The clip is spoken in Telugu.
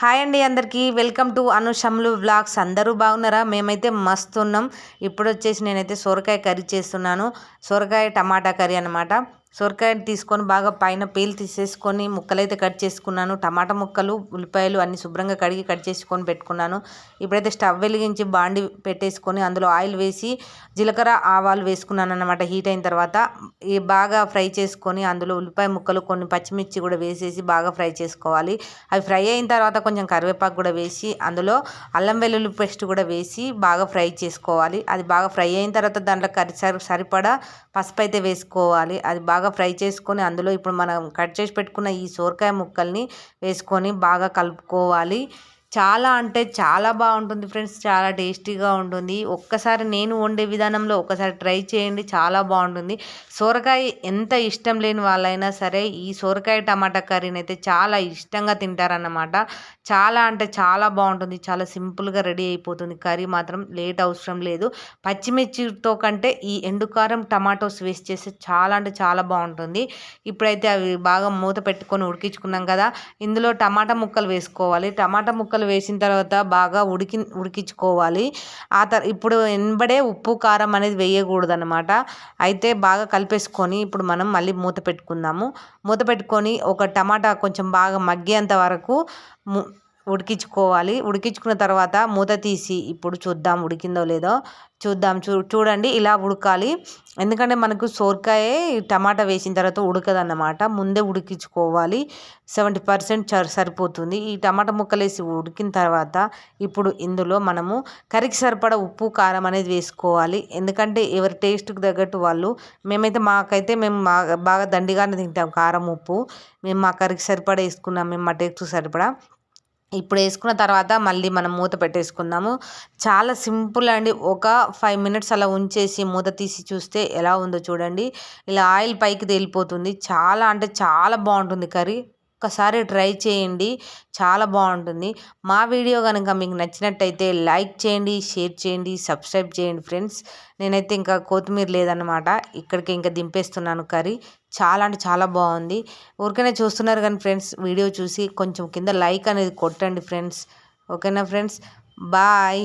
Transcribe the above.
హాయ్ అండి అందరికీ. వెల్కమ్ టు అనుషమ్లు వ్లాగ్స్. అందరూ బాగున్నారా? మేమైతే మస్తు ఉన్నాం. ఇప్పుడు వచ్చేసి నేనైతే సొరకాయ కర్రీ చేస్తున్నాను. సొరకాయ టమాటా కర్రీ అనమాట సొరకాయని తీసుకొని బాగా పైన పేలు తీసేసుకొని ముక్కలైతే కట్ చేసుకున్నాను. టమాటా ముక్కలు ఉల్లిపాయలు అన్ని శుభ్రంగా కడిగి కట్ చేసుకొని పెట్టుకున్నాను. ఇప్పుడైతే స్టవ్ వెలిగించి బాండి పెట్టేసుకొని అందులో ఆయిల్ వేసి జీలకర్ర ఆవాలు వేసుకున్నాను అనమాట హీట్ అయిన తర్వాత ఈ బాగా ఫ్రై చేసుకొని అందులో ఉల్లిపాయ ముక్కలు కొన్ని పచ్చిమిర్చి కూడా వేసేసి బాగా ఫ్రై చేసుకోవాలి. అవి ఫ్రై అయిన తర్వాత కొంచెం కరివేపాకు కూడా వేసి అందులో అల్లం వెల్లుల్లి పేస్ట్ కూడా వేసి బాగా ఫ్రై చేసుకోవాలి. అది బాగా ఫ్రై అయిన తర్వాత దాంట్లో కర్రీ సరిపడా పసుపు అయితే వేసుకోవాలి. అది బాగా బాగా ఫ్రై చేసుకొని అందులో ఇప్పుడు మనం కట్ చేసి పెట్టుకున్న ఈ సోరకాయ ముక్కల్ని వేసుకొని బాగా కలుపుకోవాలి. చాలా అంటే చాలా బాగుంటుంది ఫ్రెండ్స్. చాలా టేస్టీగా ఉంటుంది. ఒక్కసారి నేను వండే విధానంలో ఒకసారి ట్రై చేయండి. చాలా బాగుంటుంది. సొరకాయ ఎంత ఇష్టం లేని వాళ్ళైనా సరే ఈ సొరకాయ టమాటా కర్రీని అయితే చాలా ఇష్టంగా తింటారన్నమాట. చాలా అంటే చాలా బాగుంటుంది. చాలా సింపుల్గా రెడీ అయిపోతుంది. కర్రీ మాత్రం లేట్ అవసరం లేదు. పచ్చిమిర్చితో కంటే ఈ ఎండుకారం టమాటోస్ వేస్ట్ చేస్తే చాలా అంటే చాలా బాగుంటుంది. ఇప్పుడైతే అవి బాగా మూత పెట్టుకొని ఉడికించుకున్నాం కదా. ఇందులో టమాటా ముక్కలు వేసుకోవాలి. టమాటా ముక్కలు వేసిన తర్వాత బాగా ఉడికి ఉడికించుకోవాలి. ఆ తర్ ఇప్పుడు వెంబడే ఉప్పు కారం అనేది వేయకూడదు అనమాట అయితే బాగా కలిపేసుకొని ఇప్పుడు మనం మళ్ళీ మూత పెట్టుకుందాము. మూత పెట్టుకొని ఒక టమాటా కొంచెం బాగా మగ్గేంత వరకు ఉడికించుకోవాలి. ఉడికించుకున్న తర్వాత మూత తీసి ఇప్పుడు చూద్దాం ఉడికిందో లేదో. చూద్దాం. చూ చూడండి ఇలా ఉడకాలి. ఎందుకంటే మనకు సోరకాయ టమాటా వేసిన తర్వాత ఉడకదన్నమాట. ముందే ఉడికించుకోవాలి. సెవెంటీ పర్సెంట్ సరిపోతుంది. ఈ టమాటా ముక్కలు వేసి ఉడికిన తర్వాత ఇప్పుడు ఇందులో మనము కర్రీకి సరిపడా ఉప్పు కారం అనేది వేసుకోవాలి. ఎందుకంటే ఎవరి టేస్ట్కి తగ్గట్టు వాళ్ళు మేమైతే మాకైతే మేము బాగా దండిగానే తింటాం కారం ఉప్పు. మేము మా కర్రీకి సరిపడా వేసుకున్నాం. మేము మా టేస్ట్కి సరిపడా. ఇప్పుడు వేసుకున్న తర్వాత మళ్ళీ మనం మూత పెట్టేసుకుందాము. చాలా సింపుల్ అండి. ఒక ఫైవ్ మినిట్స్ అలా ఉంచేసి మూత తీసి చూస్తే ఎలా ఉందో చూడండి. ఇలా ఆయిల్ పైకి తేలిపోతుంది. చాలా అంటే చాలా బాగుంటుంది కర్రీ. ఒక్కసారి ట్రై చేయండి. చాలా బాగుంటుంది. మా వీడియో కనుక మీకు నచ్చినట్టయితే లైక్ చేయండి షేర్ చేయండి సబ్స్క్రైబ్ చేయండి ఫ్రెండ్స్. నేనైతే ఇంకా కొత్తిమీర లేదనమాట ఇక్కడికి ఇంకా దింపేస్తున్నాను కర్రీ. చాలా అంటే చాలా బాగుంది. ఊరికనే చూస్తున్నారు కానీ ఫ్రెండ్స్ వీడియో చూసి కొంచెం కింద లైక్ అనేది కొట్టండి ఫ్రెండ్స్. ఓకేనా ఫ్రెండ్స్? బాయ్.